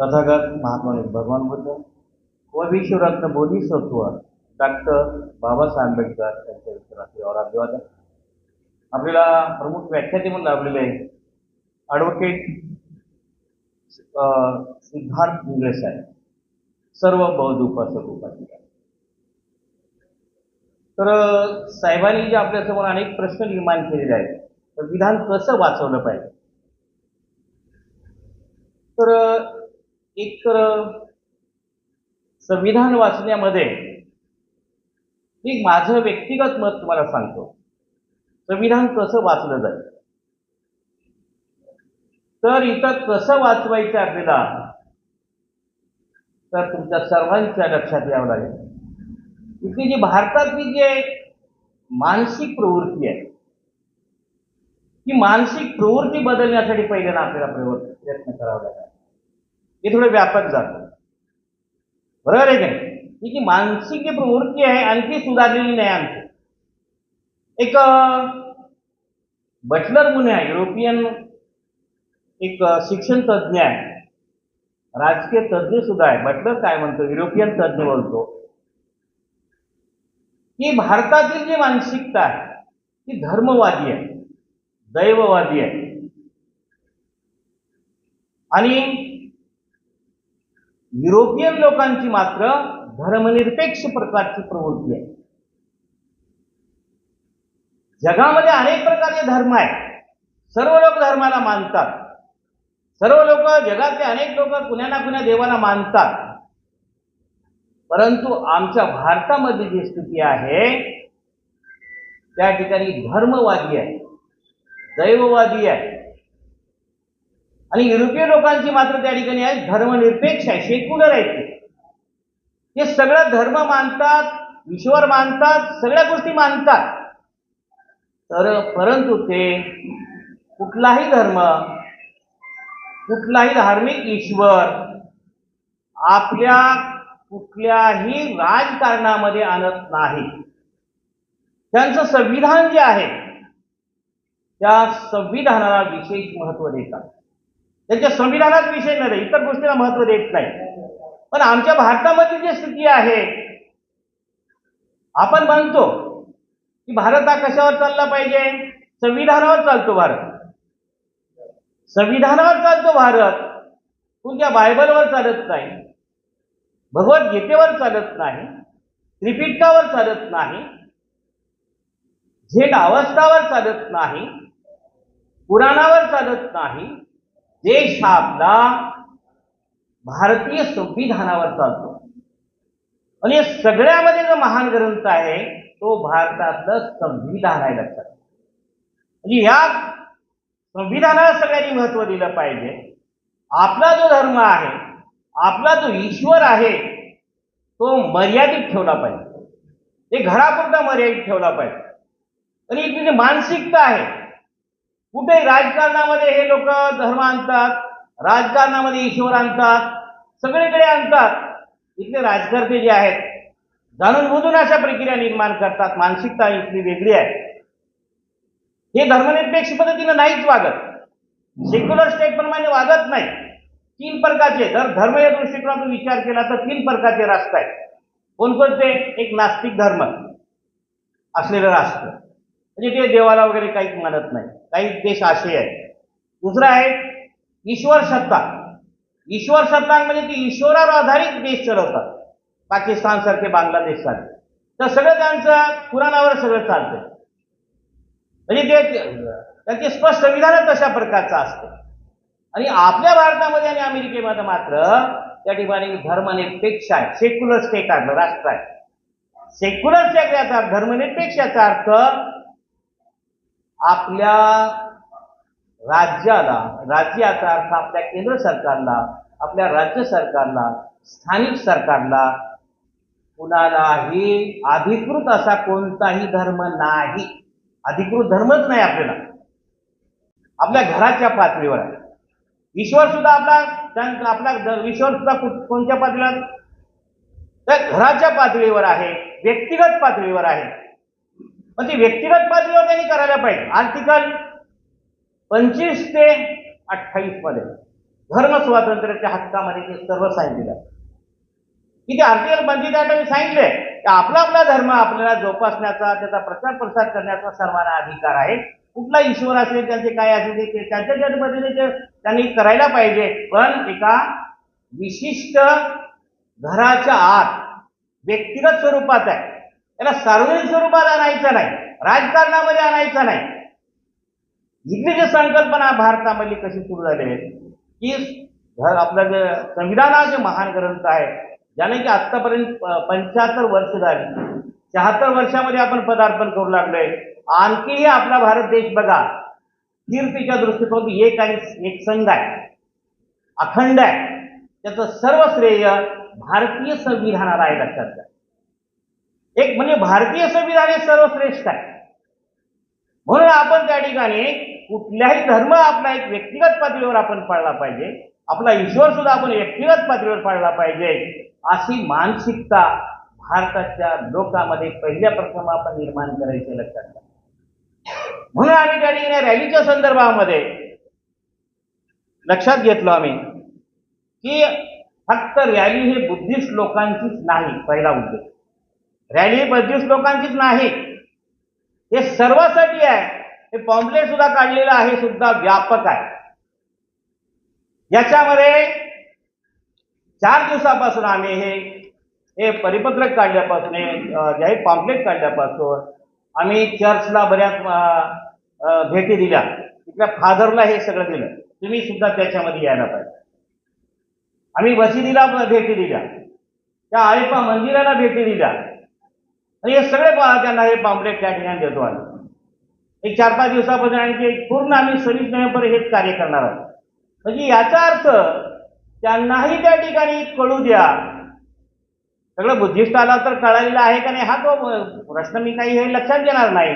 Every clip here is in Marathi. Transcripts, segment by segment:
कथागत महात्मा भगवान बुद्ध व विश्वरत्न बोधिसत्व डॉक्टर बाबासाहेब आंबेडकर यांच्या विचाराचे और अभिवादन. आपल्याला प्रमुख व्याख्याते म्हणून लाभलेले ॲडव्होकेट अं, सिद्धार्थ इंगळे साहेब. सर्व बौद्ध उपासक उपासिका. तर साहेबांनी जे आपल्यासमोर अनेक प्रश्न निर्माण केलेले आहेत तर विधान कसं वाचवलं पाहिजे? तर एक तर संविधान वाचण्यामध्ये मी माझं व्यक्तिगत मत तुम्हाला सांगतो. संविधान कसं वाचलं जाईल? तर इथं कसं वाचवायचं आपल्याला? तर तुमच्या सर्वांच्या लक्षात यावं लागेल. इथली जी भारतातली जे मानसिक प्रवृत्ती आहे ती मानसिक प्रवृत्ती बदलण्यासाठी पहिल्यांदा आपल्याला प्रयत्न करावा लागेल. हे थोडं व्यापक जातं. बरोबर आहे काय ही जी मानसिक जी प्रवृत्ती आहे आणखी सुधारलेली नाही आमची. एक बटलर म्हणून आहे युरोपियन एक शिक्षण तज्ज्ञ आहे. राजकीय तज्ज्ञ सुद्धा आहे. बटलर काय म्हणतो? युरोपियन तज्ज्ञ बोलतो. की भारतातील जी मानसिकता आहे ती धर्मवादी आहे दैववादी आहे. आणि युरोपियन लोकांची मात्र धर्मनिरपेक्ष प्रकारची प्रवृत्ती आहे. जगामध्ये अनेक प्रकारचे धर्म आहेत. सर्व लोक धर्माला मानतात. सर्व लोक जगातले अनेक लोक कुण्या ना कुण्या देवाला मानतात. परंतु आमच्या भारतामध्ये जी स्थिती आहे त्या ठिकाणी धर्मवादी आहे दैववादी आहे. आणि युरोपीय लोकांची मात्र त्या ठिकाणी आहे धर्मनिरपेक्ष आहे सेक्युलर आहे ते. हे सगळं धर्म मानतात ईश्वर मानतात सगळ्या गोष्टी मानतात. तर परंतु ते कुठलाही धर्म कुठलाही धार्मिक ईश्वर आपल्या कुठल्याही राजकारणामध्ये आणत नाही. त्यांचं संविधान जे आहे त्या संविधानाला विशेष महत्त्व देतात. त्यांच्या संविधानात विषय नाही इतर गोष्टीला महत्त्व देत नाही. पण आमच्या भारतामध्ये जी स्थिती आहे आपण म्हणतो की भारत हा कशावर चालला पाहिजे? संविधानावर चालतो भारत. संविधानावर चालतो भारत. तुमच्या बायबलवर चालत नाही. भगवद्गीतेवर चालत नाही. त्रिपिटकावर चालत नाही. झेट अवस्थावर चालत नाही. पुराणावर चालत नाही. देश हा आपला भारतीय संविधानावर चालतो. आणि या सगळ्यामध्ये जो महान ग्रंथ आहे तो भारतातलं संविधान आहे लक्षात. म्हणजे या संविधानाला सगळ्यांनी महत्त्व दिलं पाहिजे. आपला जो धर्म आहे आपला जो ईश्वर आहे तो मर्यादित ठेवला पाहिजे. ते घरापुरता मर्यादित ठेवला पाहिजे. आणि एक जी मानसिकता आहे. कुठे राजकारणामध्ये हे लोक धर्म आणतात राजकारणामध्ये ईश्वर आणतात सगळीकडे आणतात इथले राजकर्ते जे आहेत जाणून बुजून अशा प्रक्रिया निर्माण करतात. मानसिकता इथली वेगळी आहे. हे धर्मनिरपेक्ष पद्धतीनं नाहीच वागत. सेक्युलर स्टेट प्रमाणे वागत नाही. तीन प्रकारचे जर धर्म या दृष्टिकोनातून विचार केला तर तीन प्रकारचे राष्ट्र आहेत. कोणकोणते? एक नास्तिक धर्म असलेलं राष्ट्र. म्हणजे ते देवाला वगैरे काहीच मानत नाही. काही देश असे आहेत. दुसरं आहे ईश्वर सत्ता. ईश्वर सत्ता म्हणजे ती ईश्वरावर आधारित देश चढवतात पाकिस्तान सारखे बांगलादेश सारखे. तर सगळं त्यांचं पुराणावर सगळं चालतं म्हणजे ते त्यांचे स्पष्ट संविधान तशा प्रकारचं असतं. आणि आपल्या भारतामध्ये आणि अमेरिकेमध्ये मात्र त्या ठिकाणी धर्मनिरपेक्ष आहे. सेक्युलर स्टेट आहे राष्ट्र आहे. सेक्युलर स्टेट याचा धर्मनिरपेक्ष याचा अर्थ आपल्या राज्याला राज्याचा अर्थ आपल्या केंद्र सरकारला आपल्या राज्य सरकारला स्थानिक सरकारला कुणालाही अधिकृत असा कोणताही धर्म नाही. अधिकृत धर्मच नाही आपल्याला. आपल्या घराच्या पातळीवर आहे. ईश्वर सुद्धा आपला आपला ईश्वर सुद्धा कोणत्या पातळीवर? तर घराच्या पातळीवर आहे व्यक्तिगत पातळीवर आहे. पण ती व्यक्तिगत पातळीवर त्यांनी करायला पाहिजे. आर्टिकल पंचवीस ते अठ्ठावीसमध्ये धर्म स्वातंत्र्याच्या हक्कामध्ये ते सर्व सांगितलं की ते आर्टिकल पंचवीस सांगितलंय की आपला आपला धर्म आपल्याला जोपासण्याचा त्याचा प्रचार प्रसार करण्याचा सर्वांना अधिकार आहे. कुठला ईश्वर असेल त्यांचे काय असेल ते- ते त्यांच्या ज्या पद्धतीने ते त्यांनी करायला पाहिजे. पण एका विशिष्ट घराच्या आत व्यक्तिगत स्वरूपात आहे. त्याला सार्वजनिक स्वरूपात आणायचं नाही. राजकारणामध्ये आणायचं नाही. इथली जी संकल्पना भारतामधली कशी सुरू झाली आहे की आपलं जे संविधान हा जे महान ग्रंथ आहे ज्याने की आत्तापर्यंत पंच्याहत्तर वर्ष झाली. शहात्तर वर्षामध्ये आपण पदार्पण करू लागलोय. आणखीही आपला भारत देश बघा. कीर्तीच्या दृष्टिकोन एक आणि एक संघ आहे. अखंड आहे. त्याचं सर्व श्रेय भारतीय संविधानाला आहे लक्षात घ्या. एक म्हणजे भारतीय संविधान हे सर्वश्रेष्ठ आहे. म्हणून आपण त्या ठिकाणी कुठल्याही धर्म आपला एक व्यक्तिगत पातळीवर आपण पाळला पाहिजे. आपला ईश्वर सुद्धा आपण व्यक्तिगत पातळीवर पाळला पाहिजे. अशी मानसिकता भारताच्या लोकांमध्ये पहिल्या प्रथम आपण निर्माण करायचे लक्षात म्हणून आम्ही त्या ठिकाणी रॅलीच्या संदर्भामध्ये लक्षात घेतलो आम्ही की फक्त रॅली हे बुद्धिस्ट लोकांचीच नाही पहिला उद्देश. रॅली ही लोकांचीच नाही. हे सर्वासाठी आहे. हे पॉम्पलेट सुद्धा काढलेलं आहे सुद्धा व्यापक आहे. याच्यामध्ये चार दिवसापासून आम्ही हे हे परिपत्रक काढल्यापासून हे जे पॉम्पलेट काढल्यापासून आम्ही चर्चला बऱ्याच भेटी दिल्या. तिथल्या फादरला हे सगळं दिलं. तुम्ही सुद्धा त्याच्यामध्ये यायला पाहिजे. आम्ही वसिदीला भेटी दिल्या. त्या आळेपा मंदिराला भेटी दिल्या. आणि हे सगळे त्यांना हे पॉम्पलेट त्या ठिकाणी देतो आम्ही. एक चार पाच दिवसापासून आणखी पूर्ण आम्ही सव्वीस नोव्हेंबर हेच कार्य करणार आहोत. म्हणजे याचा अर्थ त्यांनाही त्या ठिकाणी कळू द्या. सगळं बुद्धिस्ट आला तर कळालेला आहे का नाही हा तो प्रश्न मी काही हे लक्षात घेणार नाही.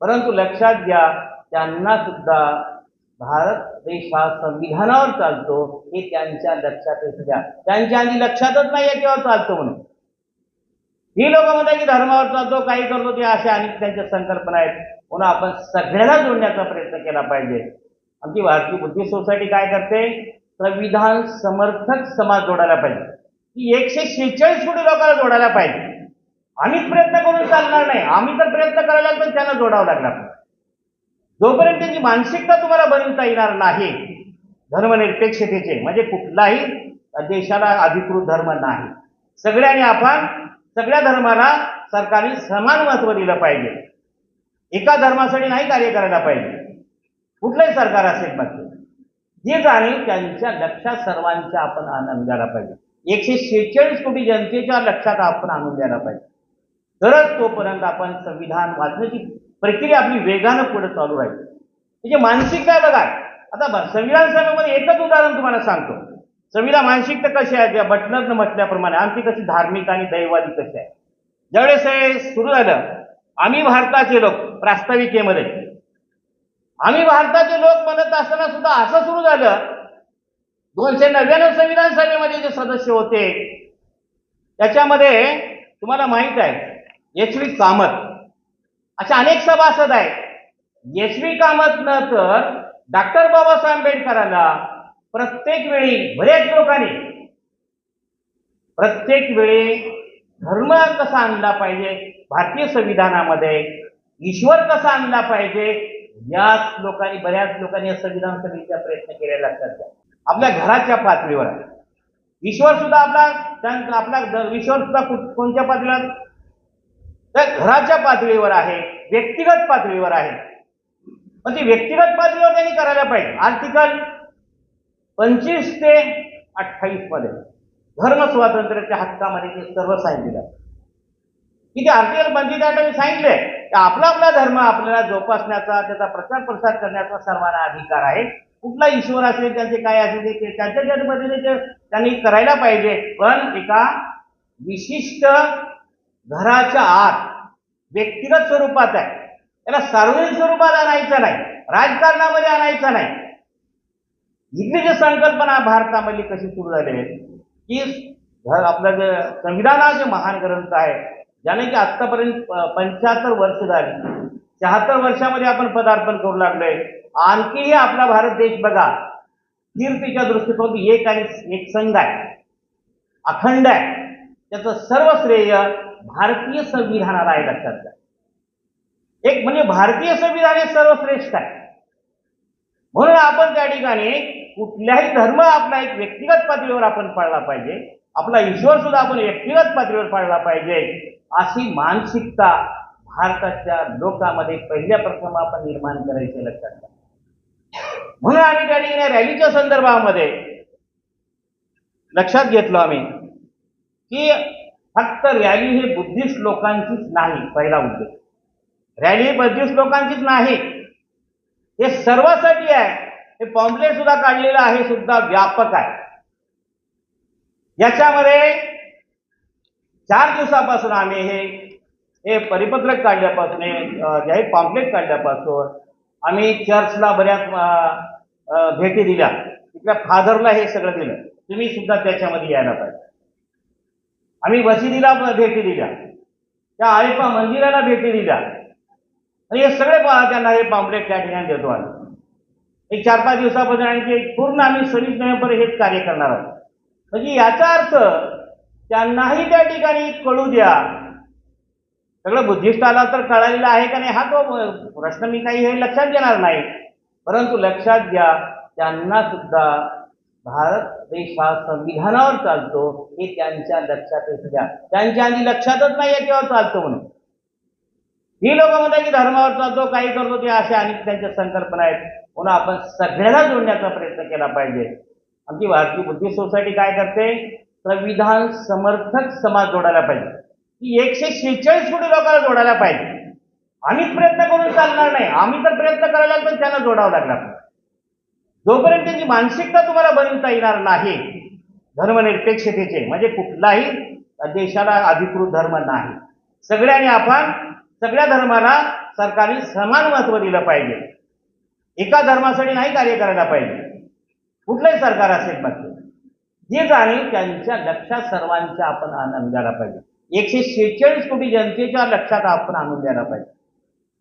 परंतु लक्षात घ्या त्यांना सुद्धा भारत देश हा संविधानावर चालतो हे त्यांच्या लक्षात येऊ द्या. त्यांच्या आधी लक्षातच नाही याच्यावर चालतो म्हणून. ही लोक म्हणतात की धर्मावरचा जो काही करतो ते अशा अनेक त्यांच्या संकल्पना आहेत. म्हणून आपण सगळ्याला जोडण्याचा प्रयत्न केला पाहिजे. आमची भारतीय बुद्धी सोसायटी काय करते? संविधान समर्थक समाज जोडायला पाहिजे. की एकशे शेहेचाळीस कोटी लोकांना जोडायला पाहिजे. आम्हीच प्रयत्न करून चालणार नाही. आम्ही तर प्रयत्न करायला पण त्यांना जोडावं लागणार. जोपर्यंत त्यांची मानसिकता तुम्हाला बनवता येणार नाही धर्मनिरपेक्षतेचे म्हणजे कुठलाही देशाला अधिकृत धर्म नाही. सगळ्यांनी आपण सगळ्या धर्माला सरकारने समान महत्त्व दिलं पाहिजे. एका धर्मासाठी नाही कार्य करायला पाहिजे. कुठलंही सरकार असेल बाकी जे जाणीव त्यांच्या लक्षात सर्वांच्या आपण आणून द्यायला पाहिजे. एकशे शेहेचाळीस कोटी जनतेच्या लक्षात आपण आणून द्यायला पाहिजे. तरच तोपर्यंत आपण संविधान वाचण्याची प्रक्रिया आपली वेगानं पुढे चालू राहील. म्हणजे मानसिकता बघा. आता संविधान सभेमध्ये एकच उदाहरण तुम्हाला सांगतो. संविधान मानसिकता कशी आहे? त्या बटनरनं म्हटल्याप्रमाणे. आमची कशी धार्मिक आणि दैवादी कशी आहे? ज्यावेळेस हे सुरू झालं आम्ही भारताचे लोक प्रास्ताविकेमध्ये. आम्ही भारताचे लोक म्हणत असताना सुद्धा असं सुरू झालं. दोनशे नव्याण्णव संविधान सभेमध्ये जे सदस्य होते त्याच्यामध्ये तुम्हाला माहीत आहे एच व्ही कामत. अशा अनेक सभासद आहेत. एच व्ही कामत न तर डॉक्टर बाबासाहेब आंबेडकरांना प्रत्येक वेळी बरेच लोकांनी प्रत्येक वेळी धर्म कसा आणला पाहिजे भारतीय संविधानामध्ये ईश्वर कसा आणला पाहिजे याच लोकांनी बऱ्याच लोकांनी या संविधान सभेचा प्रयत्न केलेला लक्षात घ्या आपल्या घराच्या पातळीवर. ईश्वर सुद्धा आपला त्या- आपला ईश्वर सुद्धा कोणत्या पातळीवर? तर घराच्या पातळीवर आहे व्यक्तिगत पातळीवर आहे. पण ती व्यक्तिगत पातळीवर त्यांनी करायला पाहिजे. आर्टिकल पंचवीस ते अठ्ठावीसमध्ये धर्म स्वातंत्र्याच्या हक्कामध्ये ते सर्व सांगितलं की ते आर्टिकल पंचवीस सांगितलंय की आपला आपला धर्म आपल्याला जोपासण्याचा त्याचा प्रचार प्रसार करण्याचा सर्वांना अधिकार आहे. कुठला ईश्वर असेल त्यांचे काय असेल ते- त्यांच्या ज्या पद्धतीने ते त्यांनी करायला पाहिजे. पण एका विशिष्ट घराच्या आत व्यक्तिगत स्वरूपात आहे. त्याला सार्वजनिक स्वरूपात आणायचं नाही. राजकारणामध्ये आणायचं नाही. इथली जी संकल्पना भारतामधली कशी सुरू झाली आहे की आपलं जे संविधान हा जे महान ग्रंथ आहे ज्याने की आतापर्यंत पंच्याहत्तर वर्ष झाली. शहात्तर वर्षामध्ये आपण पदार्पण करू लागलोय. आणखीही आपला भारत देश बघा कीर्तीच्या दृष्टिकोनातून एक आणि एक संघ आहे. अखंड आहे. त्याचं सर्व श्रेय भारतीय संविधानाला आहे लक्षात घ्या. एक म्हणजे भारतीय संविधान हे सर्वश्रेष्ठ आहे. म्हणून आपण त्या ठिकाणी कुठल्याही धर्म आपला एक व्यक्तिगत पातळीवर आपण पाळला पाहिजे आपला ईश्वर सुद्धा आपण व्यक्तिगत पातळीवर पाळला पाहिजे अशी मानसिकता भारताच्या लोकांमध्ये पहिल्या प्रथम आपण निर्माण करायचे लक्षात घ्या. म्हणून आम्ही त्या ठिकाणी रॅलीच्या संदर्भामध्ये लक्षात घेतलो आम्ही की फक्त रॅली हे बुद्धिस्ट लोकांचीच नाही पहिला उद्देश. रॅली बुद्धिस्ट लोकांचीच नाही. हे सर्वासाठी आहे. हे पॉम्पलेट सुद्धा काढलेलं आहे सुद्धा व्यापक आहे. याच्यामध्ये चार दिवसापासून आम्ही हे हे परिपत्रक काढल्यापासून जे आहे पॉम्पलेट काढल्यापासून आम्ही चर्चला बऱ्याच भेटी दिल्या. तिथल्या फादरला हे सगळं दिलं. तुम्ही सुद्धा त्याच्यामध्ये यायला पाहिजे. आम्ही मशिदीला भेटी दिल्या. त्या आळेपा मंदिराला भेटी दिल्या. आणि हे सगळे त्यांना हे पॉम्पलेट त्या ठिकाणी देतो आम्ही. एक चार पाच दिवसापासून आणखी एक पूर्ण आम्ही सव्वीस नोव्हेंबर हेच कार्य करणार आहोत. म्हणजे याचा अर्थ त्यांनाही त्या ठिकाणी कळू द्या. सगळं बुद्धिस्ट आला तर कळालेला आहे का नाही हा तो प्रश्न मी काही हे लक्षात घेणार नाही. परंतु लक्षात घ्या त्यांना सुद्धा भारत देश हा संविधानावर चालतो हे त्यांच्या लक्षात येत. द्या त्यांच्या आधी लक्षातच नाही याच्यावर चालतो म्हणून. ही लोक म्हणतात की धर्मावरचा जो काही करतो ते अशा अनेक त्यांच्या संकल्पना आहेत. म्हणून आपण सगळ्यांना जोडण्याचा प्रयत्न केला पाहिजे. आमची भारतीय बुद्धिस्ट सोसायटी काय करते? संविधान समर्थक समाज जोडायला पाहिजे. की एकशे शेहेचाळीस कोटी लोकांना जोडायला पाहिजे. आम्हीच प्रयत्न करून चालणार नाही. आम्ही तर प्रयत्न करायला पण त्यांना जोडावं लागला जोपर्यंत त्यांची मानसिकता तुम्हाला बनवता येणार नाही धर्मनिरपेक्षतेचे म्हणजे कुठलाही देशाला अधिकृत धर्म नाही. सगळ्यांनी आपण सगळ्या धर्माला सरकारने समान महत्त्व दिलं पाहिजे. एका धर्मासाठी नाही कार्य करायला पाहिजे. कुठलंही सरकार असेल मग जे जाणीव त्यांच्या लक्षात सर्वांच्या आपण आणून द्यायला पाहिजे. एकशे शेहेचाळीस कोटी जनतेच्या लक्षात आपण आणून द्यायला पाहिजे.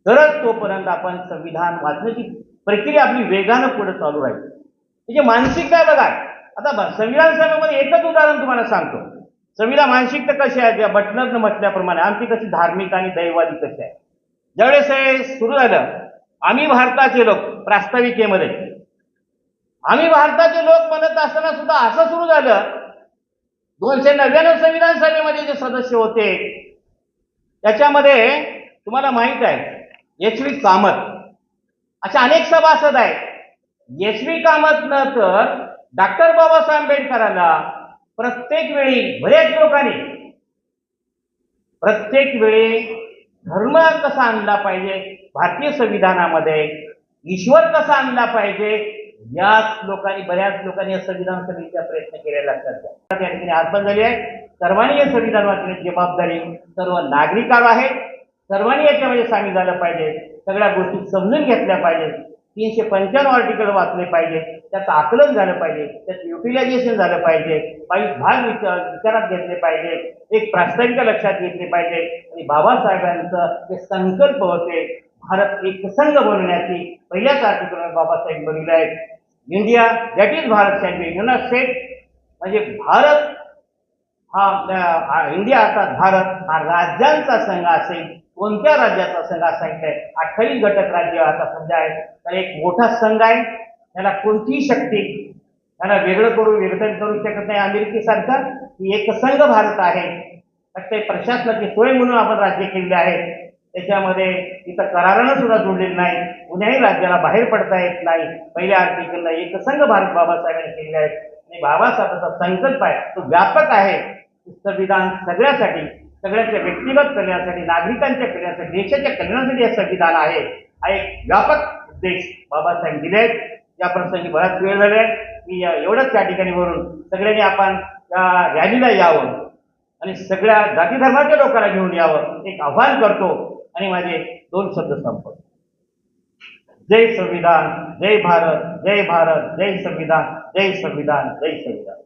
तरच तोपर्यंत आपण संविधान वाचण्याची प्रक्रिया आपली वेगानं पुढे चालू राहील. म्हणजे मानसिकता बघा. आता संविधान सभेमध्ये एकच उदाहरण तुम्हाला सांगतो. चवीला मानसिकता कशी आहे? त्या बटनरनं म्हटल्याप्रमाणे. आमची कशी धार्मिक आणि दैवादी कशी आहे? ज्यावेळेस हे सुरू झालं आम्ही भारताचे लोक प्रास्ताविकेमध्ये. आम्ही भारताचे लोक म्हणत असताना सुद्धा असं सुरू झालं. दोनशे नव्याण्णव संविधान सभेमध्ये जे सदस्य होते त्याच्यामध्ये तुम्हाला माहीत आहे एच व्ही कामत. अशा अनेक सभासद आहेत. एच व्ही कामत न तर डॉक्टर बाबासाहेब आंबेडकरांना प्रत्येक वेळी बरेच लोकांनी प्रत्येक वेळी धर्म कसा आणला पाहिजे भारतीय संविधानामध्ये ईश्वर कसा आणला पाहिजे याच लोकांनी बऱ्याच लोकांनी या संविधान सभेचा प्रयत्न केलेला लक्षात घ्या त्या ठिकाणी अर्पण झाली आहे. सर्वांनी या संविधान वाचण्याची जबाबदारी सर्व नागरिकांवर आहे. सर्वांनी याच्यामध्ये सामील झालं पाहिजे. सगळ्या गोष्टी समजून घेतल्या पाहिजेत. तीनशे पंच्याण्णव आर्टिकल वाचले पाहिजे. त्याचं आकलन झालं पाहिजे. त्याचं युटिलायझेशन झालं पाहिजे. काही भाग विचार विचारात घेतले पाहिजे. एक प्रास्ताविक लक्षात घेतले पाहिजे. आणि बाबासाहेबांचं जे संकल्प होते भारत एक संघ बनवण्याची पहिल्याच आर्टिकल बाबासाहेब बनवले आहेत. India that is Bharat sandwich united state म्हणजे भारत हा हा इंडिया अर्थात भारत हा राज्यांचा संघ असेल. कोणत्या राज्याचा संघ असायचा आहे? अठ्ठावीस घटक राज्य आता सध्या आहे. तर एक मोठा संघ आहे. त्याला कोणतीही शक्ती त्यांना वेगळं करू विघटन करू शकत नाही. अमेरिकेसारखं की एक संघ भारत आहे. फक्त प्रशासनाची सोय म्हणून आपण राज्य केलेले आहे. त्याच्यामध्ये इथं करारानं सुद्धा जोडलेलं नाही. कुण्याही राज्याला बाहेर पडता येत नाही. पहिल्या आर्टिकलला एक संघ भारत बाबासाहेबांनी केलेले आहेत आणि बाबासाहेबांचा संकल्प आहे. तो व्यापक आहे. संविधान सगळ्यासाठी. सगळ्यांच्या व्यक्तिगत कल्याणासाठी नागरिकांच्या कल्याणासाठी देशाच्या कल्याणासाठी हे संविधान आहे. हा एक व्यापक उद्देश बाबासाहेब दिले आहेत. या प्रसंगी बराच वेळ झालाय. मी एवढंच त्या ठिकाणी वरून सगळ्यांनी आपण त्या रॅलीला यावं आणि सगळ्या जाती धर्माच्या लोकांना घेऊन यावं एक आव्हान करतो आणि माझे दोन शब्द संपवतो. जय संविधान जय भारत जय भारत जय संविधान जय संविधान जय संविधान.